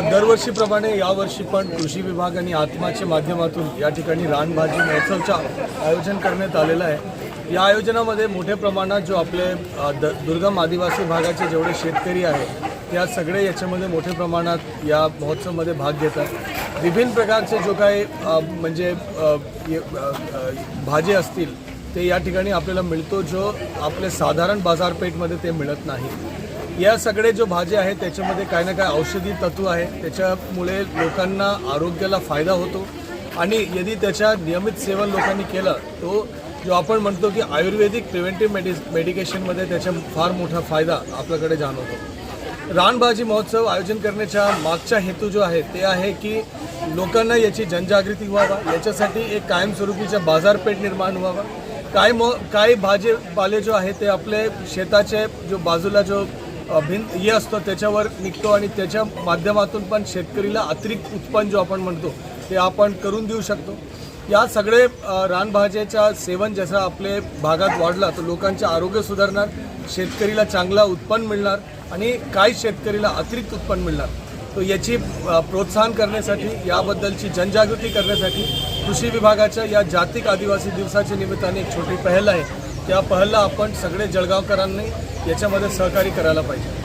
दरवर्षीप्रमाणे यावर्षी पण कृषी विभाग आणि आत्माच्या माध्यमातून या ठिकाणी रानभाजी महोत्सवचं आयोजन करण्यात आलेलं आहे. या आयोजनामध्ये मोठ्या प्रमाणात जो आपले द दुर्गम आदिवासी भागाचे जेवढे शेतकरी आहेत त्या सगळे याच्यामध्ये मोठ्या प्रमाणात या महोत्सवमध्ये भाग घेतात. विभिन्न प्रकारचे जो काही म्हणजे भाजी असतील ते या ठिकाणी आपल्याला मिळतो जो आपले साधारण बाजारपेठमध्ये ते मिळत नाही. या सगळे जो भाज्या आहेत त्याच्यामध्ये काही ना काही औषधी तत्व आहे. त्याच्यामुळे लोकांना आरोग्याला फायदा होतो. आणि यदि त्याच्या नियमित सेवन लोकांनी केलं तो जो आपण म्हणतो की आयुर्वेदिक प्रिव्हेंटिव्ह मेडि मेडिकेशनमध्ये त्याचा फार मोठा फायदा आपल्याकडे जाणवतो. रानभाजी महोत्सव आयोजन करण्याच्या मागचा हेतू जो आहे ते आहे की लोकांना याची जनजागृती व्हावा. याच्यासाठी एक कायमस्वरूपीचा बाजारपेठ निर्माण व्हावा. काय मो काही भाजीपाले जो आहे ते आपले शेताचे जो बाजूला जो भिंत हे असतं त्याच्यावर निघतो आणि त्याच्या माध्यमातून पण शेतकरीला अतिरिक्त उत्पन्न जो आपण म्हणतो ते आपण करून देऊ शकतो. या सगळे रानभाज्याच्या सेवन जसं आपले भागात वाढला तर लोकांचे आरोग्य सुधारणार शेतकरीला चांगला उत्पन्न मिळणार आणि काही शेतकरीला अतिरिक्त उत्पन्न मिळणार. तो याची प्रोत्साहन करण्यासाठी याबद्दलची जनजागृती करण्यासाठी कृषी विभागाच्या या जागतिक आदिवासी दिवसाच्या निमित्ताने एक छोटी पहल आहे. त्या पहलला आपण सगळे जळगावकरांनी याच्यामध्ये सहकार्य करायला पाहिजे.